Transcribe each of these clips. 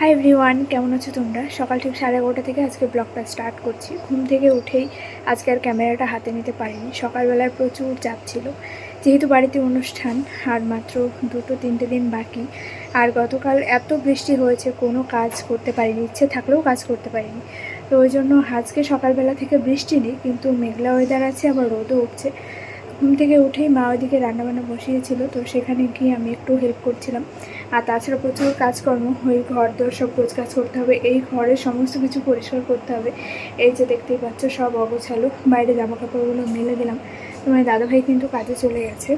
Hi everyone কেমন আছো তোমরা? সকাল ঠিক সাড়ে এগারোটা থেকে আজকে ব্লগটা স্টার্ট করছি। ঘুম থেকে উঠেই আজকে আর ক্যামেরাটা হাতে নিতে পারিনি। সকালবেলায় প্রচুর চাপ ছিল। যেহেতু বাড়িতে অনুষ্ঠান, আর মাত্র দুটো তিনটে দিন বাকি, আর গতকাল এত বৃষ্টি হয়েছে, কোনো কাজ করতে পারিনি, ইচ্ছে থাকলেও কাজ করতে পারিনি। তো ওই জন্য আজকে সকালবেলা থেকে বৃষ্টি নেই, কিন্তু মেঘলা ওয়েদার আছে, আবার রোদও উঠছে ঘুম থেকে উঠেই মা ওইদিকে রান্নাবান্না বসিয়েছিল, তো সেখানে গিয়ে আমি একটু হেল্প করছিলাম। আর তাছাড়া প্রচুর কাজকর্ম ওই ঘর, দর সব গোছ কাজ করতে হবে, এই ঘরের সমস্ত কিছু পরিষ্কার করতে হবে। এই যে দেখতেই পাচ্ছ, সব অগোছালো, বাইরে জামা কাপড়গুলো মেলে দিলাম। তোমার দাদাভাই কিন্তু কাজে চলে গেছে।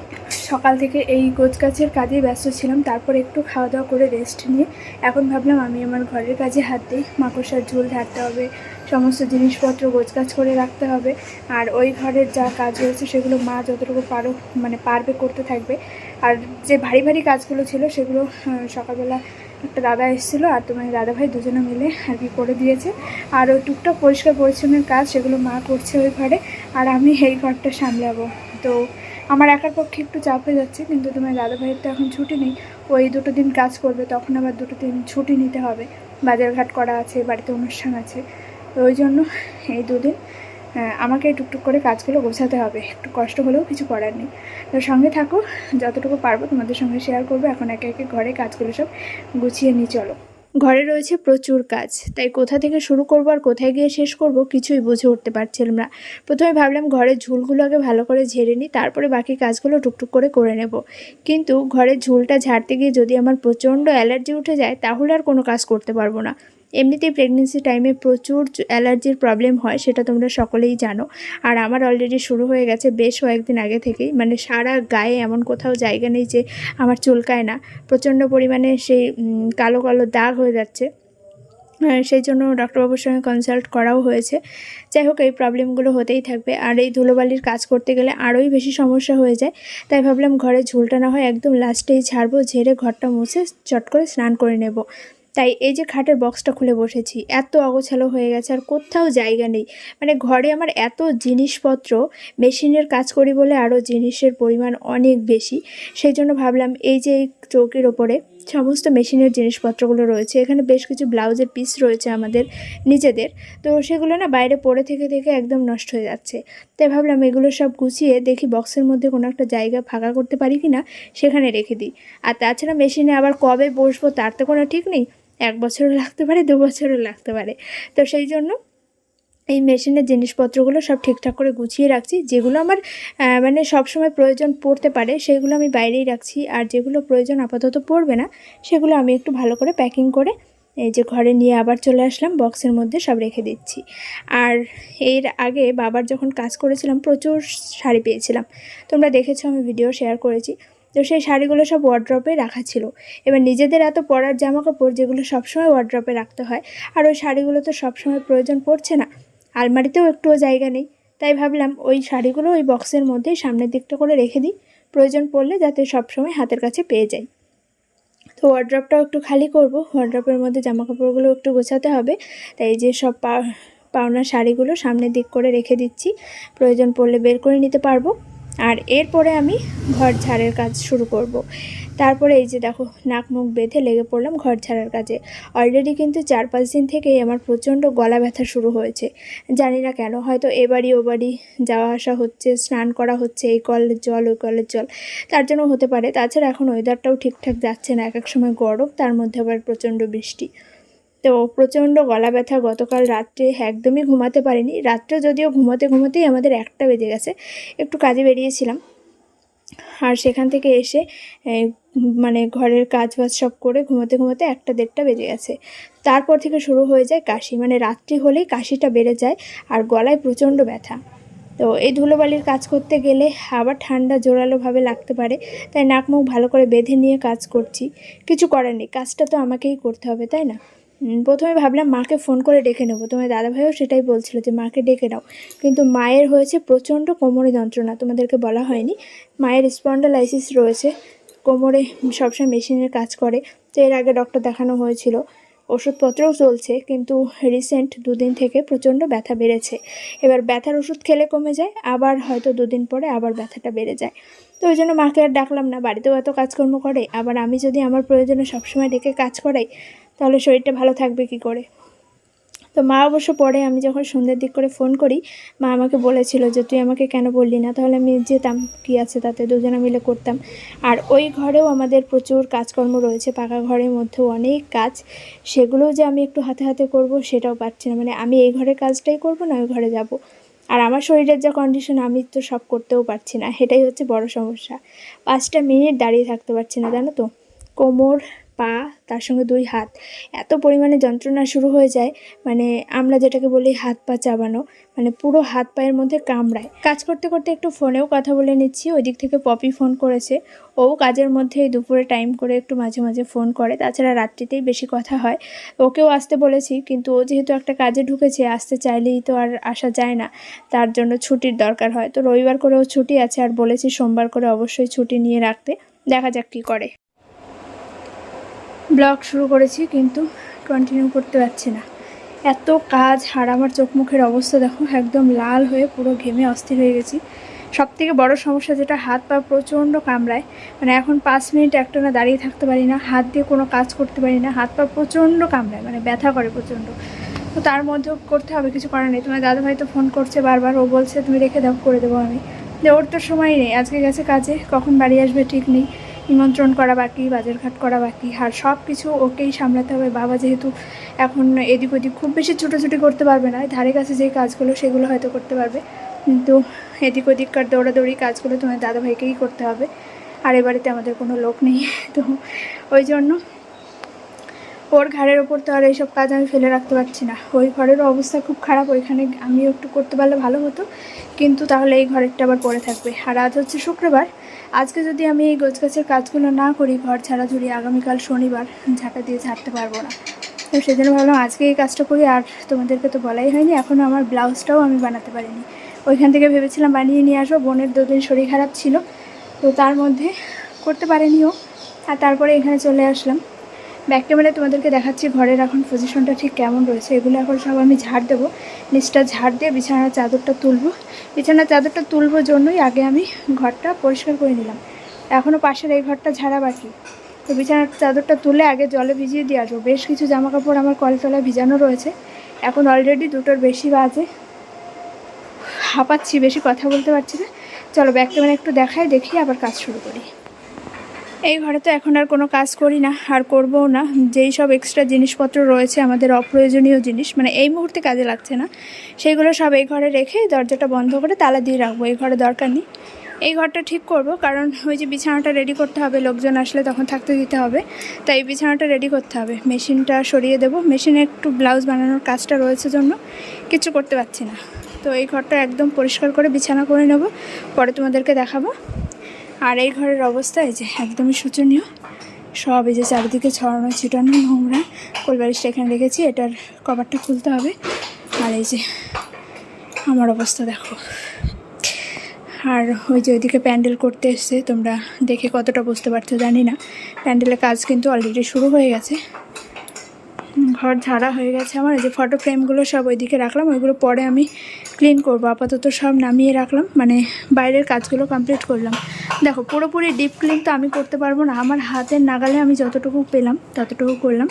সকাল থেকে এই গোছ কাছের কাজেই ব্যস্ত ছিলাম, তারপর একটু খাওয়া দাওয়া করে রেস্ট নিয়ে এখন ভাবলাম আমি আমার ঘরের কাজে হাত দিই। মাকড়সার ঝোল ঝাড়তে হবে, সমস্ত জিনিসপত্র গোছগাছ করে রাখতে হবে। আর ওই ঘরের যা কাজ রয়েছে, সেগুলো মা যতটুকু পারো মানে পারবে, করতে থাকবে। আর যে ভারী ভারী কাজগুলো ছিল সেগুলো সকালবেলা একটা দাদা এসেছিল আর তোমার দাদা ভাই দুজনে মিলে আর কি করে দিয়েছে। আর ওই টুকটাক পরিষ্কার পরিচ্ছন্নের কাজ সেগুলো মা করছে ওই ঘরে, আর আমি এই ঘরটা সামলাবো। তো আমার একার পক্ষে একটু চাপ হয়ে যাচ্ছে, কিন্তু তোমার দাদা ভাইয়ের তো এখন ছুটি নেই ওই দুটো দিন কাজ করবে, তখন আবার দুটো দিন ছুটি নিতে হবে। বাজারঘাট করা আছে, বাড়িতে অনুষ্ঠান আছে, ওই জন্য এই দুদিন আমাকে টুকটুক করে কাজগুলো গোছাতে হবে। একটু কষ্ট হলেও কিছু করার নেই। তো সঙ্গে থাকো, যতটুকু পারব তোমাদের সঙ্গে শেয়ার করব। এখন একে একে ঘরে কাজগুলো সব গুছিয়ে নিয়ে চলো। ঘরে রয়েছে প্রচুর কাজ, তাই কোথা থেকে শুরু করব আর কোথায় গিয়ে শেষ করব কিছুই বুঝে উঠতে পারছিলাম না। প্রথমে ভাবলাম ঘরের ঝুলগুলো আগে ভালো করে ঝেড়ে নিই, তারপরে বাকি কাজগুলো টুকটুক করে করে নেব। কিন্তু ঘরের ঝুলটা ঝাড়তে গিয়ে যদি আমার প্রচণ্ড অ্যালার্জি উঠে যায়, তাহলে আর কোনো কাজ করতে পারব না। এমনিতেই প্রেগনেন্সি টাইমে প্রচুর অ্যালার্জির প্রবলেম হয়, সেটা তোমরা সকলেই জানো। আর আমার অলরেডি শুরু হয়ে গেছে বেশ কয়েকদিন আগে থেকেই। মানে সারা গায়ে এমন কোথাও জায়গা নেই যে আমার চুলকায় না। প্রচণ্ড পরিমাণে সেই কালো কালো দাগ হয়ে যাচ্ছে। সেই জন্য ডক্টরবাবুর সঙ্গে কনসাল্ট করাও হয়েছে। যাই হোক, এই প্রবলেমগুলো হতেই থাকবে। আর এই ধুলোবালির কাজ করতে গেলে আরোই বেশি সমস্যা হয়ে যায়। তাই ভাবলাম ঘরে ঝুলটা না হয় একদম লাস্টেই ঝাড়বো, ঝেড়ে ঘরটা মুছে চট করে স্নান করে নেব। তাই এই যে খাটের বক্সটা খুলে বসেছি, এত অগোছালো হয়ে গেছে আর কোথাও জায়গা নেই। মানে ঘরে আমার এত জিনিসপত্র মেশিনের কাজ করি বলে আরও জিনিসের পরিমাণ অনেক বেশি। সেই জন্য ভাবলাম এই যে এই চৌকির ওপরে সমস্ত মেশিনের জিনিসপত্রগুলো রয়েছে। এখানে বেশ কিছু ব্লাউজের পিস রয়েছে আমাদের, নিজেদের। তো সেগুলো না বাইরে পড়ে থেকে থেকে একদম নষ্ট হয়ে যাচ্ছে। তাই ভাবলাম এগুলো সব গুছিয়ে দেখি বক্সের মধ্যে কোনো একটা জায়গা ফাঁকা করতে পারি কি না সেখানে রেখে দিই। আর তাছাড়া মেশিনে আবার কবে বসবো তার তো কোনো ঠিক নেই, এক বছরও লাগতে পারে, দু বছরও লাগতে পারে। তো সেই জন্য এই মেশিনের জিনিসপত্রগুলো সব ঠিকঠাক করে গুছিয়ে রাখছি, যেগুলো আমার মানে সবসময় প্রয়োজন পড়তে পারে, সেগুলো আমি বাইরেই রাখছি। আর যেগুলো প্রয়োজন আপাতত পড়বে না, সেগুলো আমি একটু ভালো করে প্যাকিং করে এই যে ঘরে নিয়ে আবার চলে আসলাম, বক্সের মধ্যে সব রেখে দিচ্ছি। আর এর আগে বাবার যখন কাজ করেছিলাম, প্রচুর শাড়ি পেয়েছিলাম। তোমরা দেখেছ আমি ভিডিও শেয়ার করেছি। তো সেই শাড়িগুলো সব ওয়ার্ড্রপে রাখা ছিল। এবার নিজেদের এত পরার জামা কাপড় যেগুলো সবসময় ওয়ার্ড্রপে রাখতে হয়, আর ওই শাড়িগুলো তো সবসময় প্রয়োজন পড়ছে না আলমারিতেও একটুও জায়গা নেই। তাই ভাবলাম ওই শাড়িগুলো ওই বক্সের মধ্যে সামনের দিকটা করে রেখে দিই। প্রয়োজন পড়লে যাতে সবসময় হাতের কাছে পেয়ে যাই। তো ওয়ার্ড্রপটাও একটু খালি করব। ওয়ার্ড্রপের মধ্যে জামা কাপড়গুলো একটু গোছাতে হবে। তাই যে সব পা, পাওনা শাড়িগুলো সামনের দিক করে রেখে দিচ্ছি। প্রয়োজন পড়লে বের করে নিতে পারব। আর এরপরে আমি ঘর ঝাড়ের কাজ শুরু করব। তারপরে এই যে দেখো, নাক মুখ বেঁধে লেগে পড়লাম ঘর ছাড়ার কাজে। অলরেডি কিন্তু চার পাঁচ দিন থেকেই আমার প্রচণ্ড গলা ব্যথা শুরু হয়েছে। জানি না কেন, হয়তো এ বাড়ি ও বাড়ি যাওয়া আসা হচ্ছে, স্নান করা হচ্ছে, এই কলের জল, ওই কলের জল। তার জন্য হতে পারে। তাছাড়া এখন ওয়েদারটাও ঠিকঠাক যাচ্ছে না এক এক সময় গরম, তার মধ্যে আবার প্রচণ্ড বৃষ্টি। তো প্রচণ্ড গলা ব্যথা, গতকাল রাত্রে একদমই ঘুমাতে পারিনি। রাত্রে যদিও ঘুমাতে ঘুমাতেই আমাদের একটা বেজে গেছে, একটু কাজে বেরিয়েছিলাম। আর সেখান থেকে এসে মানে ঘরের কাজ বাজ সব করে ঘুমাতে ঘুমাতে একটা দেড়টা বেজে গেছে। তারপর থেকে শুরু হয়ে যায় কাশি। মানে রাত্রি হলেই কাশিটা বেড়ে যায় আর গলায় প্রচণ্ড ব্যথা। তো এই ধুলোবালির কাজ করতে গেলে আবার ঠান্ডা জোরালোভাবে লাগতে পারে। তাই নাক মুখ ভালো করে বেঁধে নিয়ে কাজ করছি। কিছু করার নেই। কাজটা তো আমাকেই করতে হবে, তাই না? প্রথমে ভাবলাম মাকে ফোন করে ডেকে নেব। তোমার দাদাভাইও সেটাই বলছিল যে, মাকে ডেকে নাও। কিন্তু মায়ের হয়েছে প্রচণ্ড কোমরে যন্ত্রণা, তোমাদেরকে বলা হয়নি। মায়ের স্পন্ডালাইসিস রয়েছে, কোমরে সবসময় মেশিনের কাজ করে। তো এর আগে ডক্টর দেখানো হয়েছিল, ওষুধপত্রও চলছে, কিন্তু রিসেন্ট দুদিন থেকে প্রচণ্ড ব্যথা বেড়েছে। এবার ব্যথার ওষুধ খেলে কমে যায়, আবার হয়তো দুদিন পরে আবার ব্যথাটা বেড়ে যায়। তো ওই জন্য মাকে আর ডাকলাম না, বাড়িতেও এত কাজকর্ম করে, আবার আমি যদি আমার প্রয়োজনে সবসময় ডেকে কাজ করাই তাহলে শরীরটা ভালো থাকবে কি করে? তো মা অবশ্য পরে আমি যখন সন্ধ্যের দিক করে ফোন করি, মা আমাকে বলেছিল যে তুই আমাকে কেন বললি না? তাহলে আমি যেতাম, কী আছে তাতে? দুজনে মিলে করতাম। আর ওই ঘরেও আমাদের প্রচুর কাজকর্ম রয়েছে, পাকা ঘরের মধ্যেও অনেক কাজ। সেগুলোও যে আমি একটু হাতে হাতে করব সেটাও পারছি না। মানে আমি এই ঘরের কাজটাই করব না ওই ঘরে যাব? আর আমার শরীরের যা কন্ডিশন আমি তো সব করতেও পারছি না। সেটাই হচ্ছে বড় সমস্যা। পাঁচটা মিনিট দাঁড়িয়ে থাকতে পারছি না, জানো তো? কোমর পা, তার সঙ্গে দুই হাত। এত পরিমাণে যন্ত্রণা শুরু হয়ে যায় মানে আমরা যেটাকে বলি হাত পা চাবানো মানে পুরো হাত পায়ের মধ্যে কামড়ায়। কাজ করতে করতে একটু ফোনেও কথা বলে নিচ্ছি, ওই দিক থেকে পপি ফোন করেছে। ও কাজের মধ্যে দুপুরে টাইম করে একটু মাঝে মাঝে ফোন করে, তাছাড়া রাত্রিতেই বেশি কথা হয়। ওকেও আসতে বলেছি, কিন্তু ও যেহেতু একটা কাজে ঢুকেছে, আসতে চাইলেই তো আর আসা যায় না। তার জন্য ছুটির দরকার হয়। তো রবিবার করেও ছুটি আছে, আর বলেছি সোমবার করে অবশ্যই ছুটি নিয়ে রাখতে। দেখা যাক কী করে। ব্লগ শুরু করেছি, কিন্তু কন্টিনিউ করতে পারছি না। এত কাজ আর আমার চোখ মুখের অবস্থা দেখো, একদম লাল হয়ে পুরো ঘেমে অস্থির হয়ে গেছি। সব থেকে বড়ো সমস্যা যেটা, হাত পা প্রচণ্ড কামড়ায়। মানে এখন পাঁচ মিনিট একটানা দাঁড়িয়ে থাকতে পারি না, হাত দিয়ে কোনো কাজ করতে পারি না, হাত পা প্রচণ্ড কামড়ায় মানে ব্যথা করে প্রচণ্ড। তো তার মধ্যেও করতে হবে, কিছু করার নেই। তোমার দাদাভাই তো ফোন করছে বারবার, ও বলছে, তুমি রেখে দাও, করে দেবো আমি। যে ওর তো সময় নেই, আজকে গেছে কাজে, কখন বাড়ি আসবে ঠিক নেই। নিমন্ত্রণ করা বাকি, বাজারঘাট করা বাকি, আর সব কিছু ওকেই সামলাতে হবে। বাবা যেহেতু এখন এদিক ওদিক খুব বেশি ছুটোছুটি করতে পারবে না, ধারে কাছে যে কাজগুলো সেগুলো হয়তো করতে পারবে। কিন্তু এদিক ওদিককার দৌড়াদৌড়ি কাজগুলো তোমার দাদাভাইকেই করতে হবে। আর এ বাড়িতে আমাদের কোনো লোক নেই। তো ওই জন্য ওর ঘাড়ের ওপর তো আর এইসব কাজ আমি ফেলে রাখতে পারছি না। ওই ঘরেরও অবস্থা খুব খারাপ, ওইখানে আমিও একটু করতে পারলে ভালো হতো। কিন্তু তাহলে এই ঘরেরটা আবার পড়ে থাকবে। আর আজ হচ্ছে শুক্রবার। আজকে যদি আমি এই গোছ গাছের কাজগুলো না করি, ঘর ছাড়া ঝুড়ি আগামীকাল শনিবার ঝাঁটা দিয়ে ঝাড়তে পারব না। তো সেজন্য ভাবলাম আজকে এই কাজটা করি, আর তোমাদেরকে তো বলাই হয়নি, এখনও আমার ব্লাউজটাও আমি বানাতে পারিনি। ওইখান থেকে ভেবেছিলাম বানিয়ে নিয়ে আসব, বোনের দুদিন শরীর খারাপ ছিল, তো তার মধ্যে করতে পারেনিও আর তারপরে এখানে চলে আসলাম। ব্যাক ক্যামেরায় তোমাদেরকে দেখাচ্ছি ঘরের এখন পজিশনটা ঠিক কেমন রয়েছে। এগুলো এখন সব আমি ঝাড় দেবো। নিচটা ঝাড় দিয়ে বিছানার চাদরটা তুলবো। বিছানার চাদরটা তুলবো জন্যই আগে আমি ঘরটা পরিষ্কার করে নিলাম। এখনও পাশের এই ঘরটা ঝাড়া বাকি। তো বিছানার চাদরটা তুলে আগে জলে ভিজিয়ে দিয়ে আসব। বেশ কিছু জামা কাপড় আমার কলতলায় ভিজানো রয়েছে। এখন অলরেডি দুটোর বেশি বাজে। হাঁপাচ্ছি, বেশি কথা বলতে পারছি না। চলো ব্যাক ক্যামেরা একটু দেখাই, দেখি আবার কাজ শুরু করি। এই ঘরে তো এখন আর কোনো কাজ করি না, আর করবও না। যেই সব এক্সট্রা জিনিসপত্র রয়েছে, আমাদের অপ্রয়োজনীয় জিনিস মানে এই মুহূর্তে কাজে লাগছে না। সেইগুলো সব এই ঘরে রেখে দরজাটা বন্ধ করে তালা দিয়ে রাখব, এই ঘরে দরকার নেই। এই ঘরটা ঠিক করব, কারণ ওই যে বিছানাটা রেডি করতে হবে, লোকজন আসলে তখন থাকতে দিতে হবে। তাই এই বিছানাটা রেডি করতে হবে। মেশিনটা সরিয়ে দেবো। মেশিনে একটু ব্লাউজ বানানোর কাজটা রয়েছে জন্য, কিছু করতে পারছি না। তো এই ঘরটা একদম পরিষ্কার করে বিছানা করে নেব, পরে তোমাদেরকে দেখাবো। আর এই ঘরের অবস্থা, এই যে একদমই শোচনীয়। সব এই যে চারিদিকে ছড়ানো, ছিটানো, নোংরা। কোলবালিশটা এখানে রেখেছি, এটার কভারটা খুলতে হবে। আর এই যে আমার অবস্থা, দেখো। আর ওই যে ওইদিকে প্যান্ডেল করতে এসছে, তোমরা দেখে কতটা বুঝতে পারছ জানি না। প্যান্ডেলের কাজ কিন্তু অলরেডি শুরু হয়ে গেছে। ঘর ঝাড়া হয়ে গেছে আমার, এই যে ফটো ফ্রেমগুলো সব ওইদিকে রাখলাম, ওইগুলো পরে আমি ক্লিন করব। আপাতত সব নামিয়ে রাখলাম মানে বাইরের কাজগুলো কমপ্লিট করলাম। দেখো, পুরোপুরি ডিপ ক্লিন তো আমি করতে পারব না। আমার হাতের নাগালে আমি যতটুকু পেলাম, ততটুকু করলাম।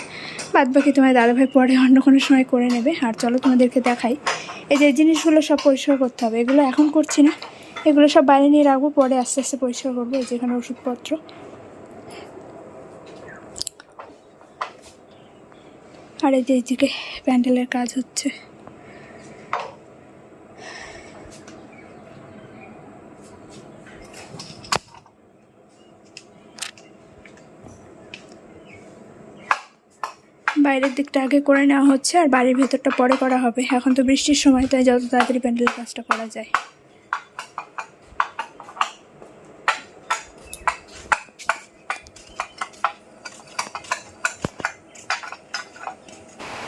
বাদ বাকি তোমার দাদাভাই পরে অন্য কোনো সময় করে নেবে। আর চলো তোমাদেরকে দেখাই। এই যে জিনিসগুলো সব পরিষ্কার করতে হবে। এগুলো এখন করছি না। এগুলো সব বাইরে নিয়ে রাখব, পরে আস্তে আস্তে পরিষ্কার করব। এই যেখানে ওষুধপত্র। আর এই যে এইদিকে প্যান্ডেলের কাজ হচ্ছে। বাইরের দিকটা আগে করে নেওয়া হচ্ছে আর বাড়ির ভেতরটা পরে করা হবে। এখন তো বৃষ্টির সময়, তাই যত তাড়াতাড়ি প্যান্ডেলের কাজটা করা যায়।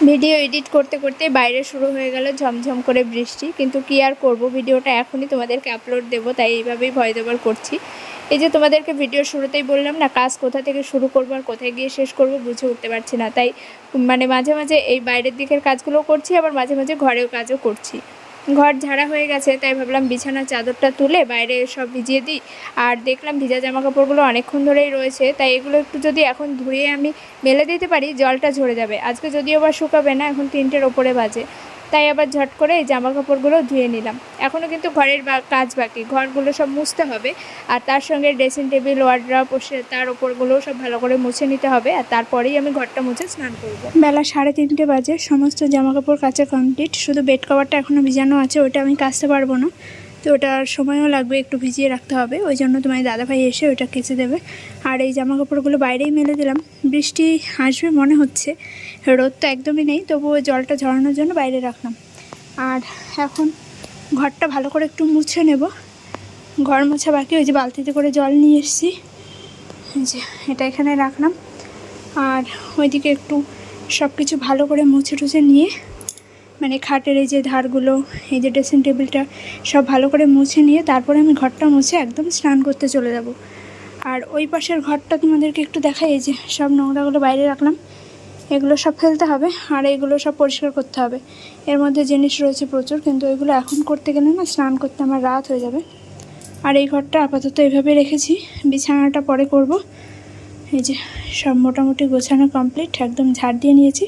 ভিডিও এডিট করতে করতে বাইরে শুরু হয়ে গেল ঝমঝম করে বৃষ্টি। কিন্তু কি আর করব? ভিডিওটা এখনই তোমাদেরকে আপলোড দেবো, তাই এইভাবেই ভয় দেবার করছি। এই যে তোমাদেরকে ভিডিও শুরুতেই বললাম না, কাজ কোথা থেকে শুরু করব আর কোথায় গিয়ে শেষ করব বুঝে উঠতে পারছি না। তাই মানে মাঝে মাঝে এই বাইরের দিকের কাজগুলো করছি, আবার মাঝে মাঝে ঘরেও কাজও করছি। ঘর ঝাড়া হয়ে গেছে, তাই ভাবলাম বিছানার চাদরটা তুলে বাইরে সব ভিজিয়ে দিই। আর দেখলাম ভিজা জামা কাপড়গুলো অনেকক্ষণ ধরেই রয়েছে, তাই এগুলো একটু যদি এখন ধুয়ে আমি মেলে দিতে পারি, জলটা ঝরে যাবে। আজকে যদিও বা শুকাবে না, এখন তিনটের ওপরে বাজে। তাই আবার ঝট করে এই জামা কাপড়গুলো ধুয়ে নিলাম। এখনও কিন্তু ঘরের কাজ বাকি। ঘরগুলো সব মুছতে হবে। আর তার সঙ্গে ড্রেসিং টেবিল ওয়ার্ড্রপ তার ওপরগুলোও সব ভালো করে মুছে নিতে হবে। আর তারপরেই আমি ঘরটা মুছে স্নান করব। বেলা সাড়ে তিনটে বাজে। সমস্ত জামা কাপড় কাচা কমপ্লিট শুধু বেড কভারটা এখনও ভিজানো আছে। ওটা আমি কাচতে পারব না। তো ওটার সময়ও লাগবে, একটু ভিজিয়ে রাখতে হবে। ওই জন্য তোমার দাদাভাই এসে ওটা কেচে দেবে। আর এই জামা কাপড়গুলো বাইরেই মেলে দিলাম। বৃষ্টি আসবে মনে হচ্ছে। রোদ তো একদমই নেই, তবুও জলটা ঝরানোর জন্য বাইরে রাখলাম। আর এখন ঘরটা ভালো করে একটু মুছে নেব। ঘর মোছা বাকি, ওই যে বালতিতে করে জল নিয়ে এসেছি। যে এটা এখানে রাখলাম। আর ওইদিকে একটু সব কিছু ভালো করে মুছে টুছে নিয়ে মানে খাটের এই যে ধারগুলো, এই যে ড্রেসিং টেবিলটা সব ভালো করে মুছে নিয়ে তারপরে আমি ঘরটা মুছে একদম স্নান করতে চলে যাব। আর ওই পাশের ঘরটা তোমাদেরকে একটু দেখাই, এই যে সব নোংরাগুলো বাইরে রাখলাম। এগুলো সব ফেলতে হবে আর এগুলো সব পরিষ্কার করতে হবে। এর মধ্যে জিনিস রয়েছে প্রচুর, কিন্তু এগুলো এখন করতে গেলে না স্নান করতে আমার রাত হয়ে যাবে। আর এই ঘরটা আপাতত এইভাবে রেখেছি, বিছানাটা পরে করব। এই যে সব মোটামুটি গোছানো কমপ্লিট একদম ঝাড় দিয়ে নিয়েছি।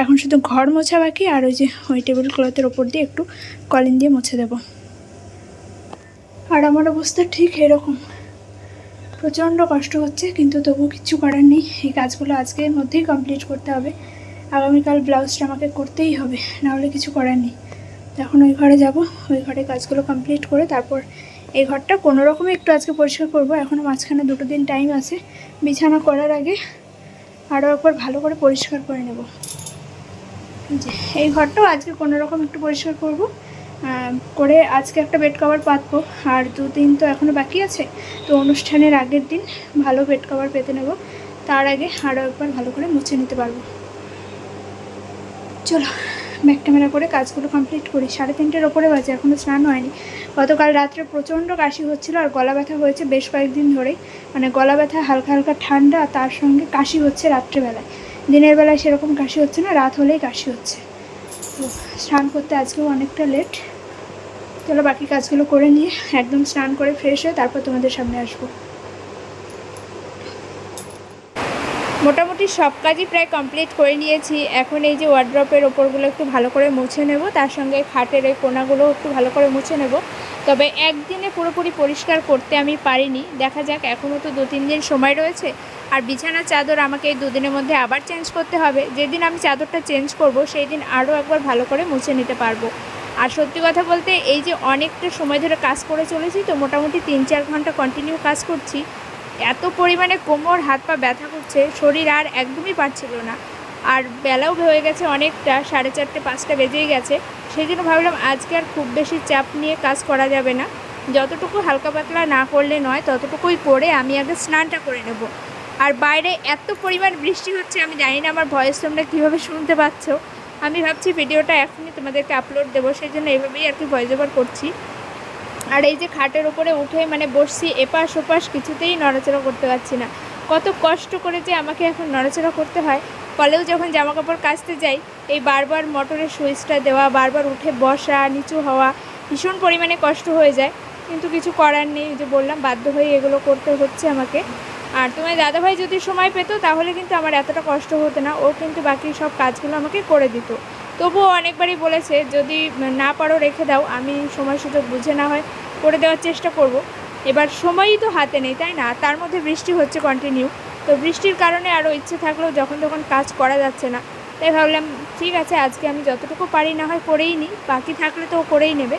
এখন শুধু ঘর মোছা বাকি, আর ওই যে ওই টেবিল ক্লথের ওপর দিয়ে একটু কলিন দিয়ে মুছে দেব। আর আমার অবস্থা ঠিক এরকম। প্রচণ্ড কষ্ট হচ্ছে, কিন্তু তবু কিচ্ছু করার নেই। এই কাজগুলো আজকের মধ্যেই কমপ্লিট করতে হবে। আগামীকাল ব্লাউজটা আমাকে করতেই হবে, নাহলে কিছু করার নেই। এখন ওই ঘরে যাব, ওই ঘরে কাজগুলো কমপ্লিট করে তারপর এই ঘরটা কোনো রকমে একটু আজকে পরিষ্কার করব। এখনও মাঝখানে দুটো দিন টাইম আছে। বিছানা করার আগে আরও একবার ভালো করে পরিষ্কার করে নেব। এই ঘরটাও আজকে কোনো রকম একটু পরিষ্কার করব। করে আজকে একটা বেড কভার পাতবো। আর দিন তো এখনও বাকি আছে, তো অনুষ্ঠানের আগের দিন ভালো বেড কভার পেতে নেব। তার আগে আরও একবার ভালো করে মুছে নিতে পারব। চলো ব্যাক করে কাজগুলো কমপ্লিট করি। সাড়ে তিনটের ওপরে বাজে এখনও স্নান হয়নি। গতকাল রাত্রে প্রচণ্ড কাশি হচ্ছিল আর গলা ব্যথা হয়েছে বেশ কয়েকদিন ধরেই। মানে গলা ব্যথা হালকা হালকা ঠান্ডা, তার সঙ্গে কাশি হচ্ছে রাত্রেবেলায়। দিনের বেলায় সেরকম কাশি হচ্ছে না, রাত হলেই কাশি হচ্ছে। তো স্নান করতে আজকেও অনেকটা লেট চলো বাকি কাজগুলো করে নিয়ে একদম স্নান করে ফ্রেশ হয়ে তারপর তোমাদের সামনে আসব। মোটামুটি সব কাজই প্রায় কমপ্লিট করে নিয়েছি। এখন এই যে ওয়ার্ড্রপের ওপরগুলো একটু ভালো করে মুছে নেব, তার সঙ্গে খাটের এই কোনাগুলো একটু ভালো করে মুছে নেব। তবে একদিনে পুরোপুরি পরিষ্কার করতে আমি পারিনি। দেখা যাক এখনও তো দু তিন দিন সময় রয়েছে। আর বিছানার চাদর আমাকে এই দুদিনের মধ্যে আবার চেঞ্জ করতে হবে। যেদিন আমি চাদরটা চেঞ্জ করব সেই দিন আরও একবার ভালো করে মুছে নিতে পারব। আর সত্যি কথা বলতে, এই যে অনেকটা সময় ধরে কাজ করে চলেছি, তো মোটামুটি তিন চার ঘণ্টা কন্টিনিউ কাজ করছি। এত পরিমাণে কোমর, হাত পা ব্যথা করছে, শরীর আর একদমই পারছিল না। আর বেলাও হয়ে গেছে অনেকটা, সাড়ে চারটে, পাঁচটা বেজেই গেছে। সেই জন্য ভাবলাম আজকে আর খুব বেশি চাপ নিয়ে কাজ করা যাবে না। যতটুকু হালকা পাতলা না করলে নয়, ততটুকুই করে আমি আগে স্নানটা করে নেব। আর বাইরে এত পরিমাণ বৃষ্টি হচ্ছে, আমি জানি না আমার ভয়েস তোমরা কীভাবে শুনতে পাচ্ছ। আমি ভাবছি ভিডিওটা এখনই তোমাদেরকে আপলোড দেবো সেই জন্য এভাবেই আর কি ভয়েস ওভার করছি। আর এই যে খাটের উপরে উঠে মানে বসছি, এপাশ ওপাশ কিছুতেই নড়াচড়া করতে পারছি না। কত কষ্ট করে যে আমাকে এখন নড়াচড়া করতে হয়। কলেও যখন জামা কাপড় কাচতে যাই, এই বারবার মোটরের সুইচটা দেওয়া, বারবার উঠে বসা, নিচু হওয়া, ভীষণ পরিমাণে কষ্ট হয়ে যায়। কিন্তু কিছু করার নেই যে বললাম, বাধ্য হয়ে এগুলো করতে হচ্ছে আমাকে। আর তোমার দাদাভাই যদি সময় পেতো, তাহলে কিন্তু আমার এতটা কষ্ট হতো না। ও কিন্তু বাকি সব কাজগুলো আমাকে করে দিত। তবুও অনেকবারই বলেছে, যদি না পারো রেখে দাও, আমি সময় সুযোগ বুঝে না হয় করে দেওয়ার চেষ্টা করব। এবার সময়ই তো হাতে নেই, তাই না? তার মধ্যে বৃষ্টি হচ্ছে কন্টিনিউ তো বৃষ্টির কারণে আরও ইচ্ছে থাকলেও যখন তখন কাজ করা যাচ্ছে না। তাই ভাবলাম, ঠিক আছে, আজকে আমি যতটুকু পারি না হয় করেই নিই। বাকি থাকলে তো করেই নেবে।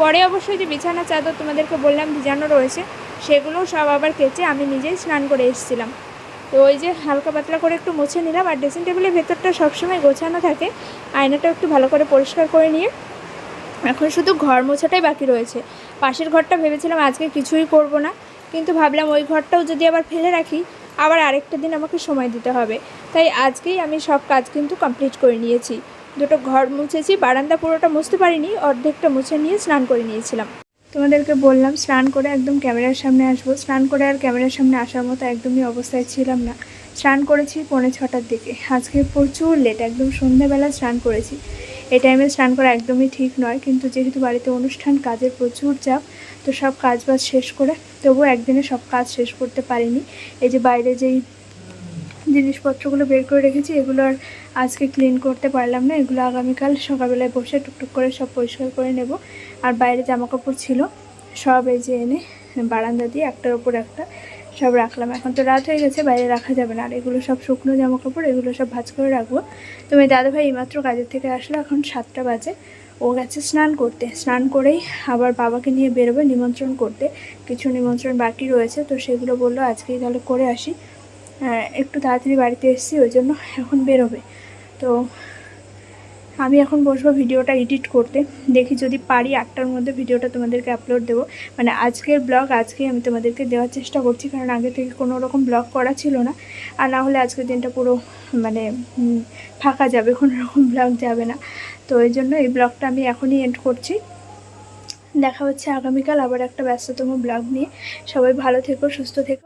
পরে অবশ্যই যে বিছানা চাদর তোমাদেরকে বললাম ভিজানো রয়েছে সেগুলো সব আবার কেচে আমি নিজেই স্নান করে এসেছিলাম। তো ওই যে হালকা পাতলা করে একটু মুছে নিলাম আর ড্রেসিং টেবিলের ভেতরটা সবসময় গোছানো থাকে। আয়নাটা একটু ভালো করে পরিষ্কার করে নিয়ে এখন শুধু ঘর মোছাটাই বাকি রয়েছে। পাশের ঘরটা ভেবেছিলাম আজকে কিছুই করব না, কিন্তু ভাবলাম ওই ঘরটাও যদি আবার ফেলে রাখি, আবার আরেকটা দিন আমাকে সময় দিতে হবে। তাই আজকেই আমি সব কাজ কিন্তু কমপ্লিট করে নিয়েছি। দুটো ঘর মুছেছি, বারান্দা পুরোটা মুছতে পারিনি, অর্ধেকটা মুছে নিয়ে স্নান করে নিয়েছিলাম। তোমাদেরকে বললাম, স্নান করে একদম ক্যামেরার সামনে আসব। স্নান করে আর ক্যামেরার সামনে আসার মতো একদমই অবস্থায় ছিলাম না। স্নান করেছি পৌনে ছটার দিকে। আজকে প্রচুর লেট একদম সন্ধ্যাবেলা স্নান করেছি। এই টাইমে স্নান করা একদমই ঠিক নয়, কিন্তু যেহেতু বাড়িতে অনুষ্ঠান, কাজের প্রচুর চাপ, তো সব কাজ বাজ শেষ করে তবুও একদিনে সব কাজ শেষ করতে পারিনি। এই যে বাইরে যেই জিনিসপত্রগুলো বের করে রেখেছি, এগুলো আর আজকে ক্লিন করতে পারলাম না। এগুলো আগামীকাল সকালবেলায় বসে টুকটুক করে সব পরিষ্কার করে নেব। আর বাইরে জামা কাপড় ছিল। সব এই যে এনে বারান্দা দিয়ে একটার ওপর একটা সব রাখলাম। এখন তো রাত হয়ে গেছে, বাইরে রাখা যাবে না। আর এগুলো সব শুকনো জামা কাপড় এগুলো সব ভাজ করে রাখব। তো মেয়ে দাদাভাই এইমাত্র কাজের থেকে আসলো, এখন সাতটা বাজে। ও গেছে স্নান করতে। স্নান করেই আবার বাবাকে নিয়ে বেরোবে নিমন্ত্রণ করতে। কিছু নিমন্ত্রণ বাকি রয়েছে, তো সেগুলো বলল, আজকেই তাহলে করে আসি। একটু তাড়াতাড়ি বাড়িতে এসেছি, ওই জন্য এখন বেরোবে। তো আমি এখন বসবো ভিডিওটা এডিট করতে। দেখি যদি পারি আটটার মধ্যে ভিডিওটা তোমাদেরকে আপলোড দেবো। মানে আজকের ব্লগ আজকেই আমি তোমাদেরকে দেওয়ার চেষ্টা করছি, কারণ আগে থেকে কোনো রকম ব্লগ করা ছিল না। আর না হলে আজকের দিনটা পুরো মানে ফাঁকা যাবে, কোনো রকম ব্লগ যাবে না। তো এই জন্য এই ব্লগটা আমি এখনই এন্ড করছি। দেখা হচ্ছে আগামীকাল আবার একটা ব্যস্ততম ব্লগ নিয়ে। সবাই ভালো থেকো, সুস্থ থেকো।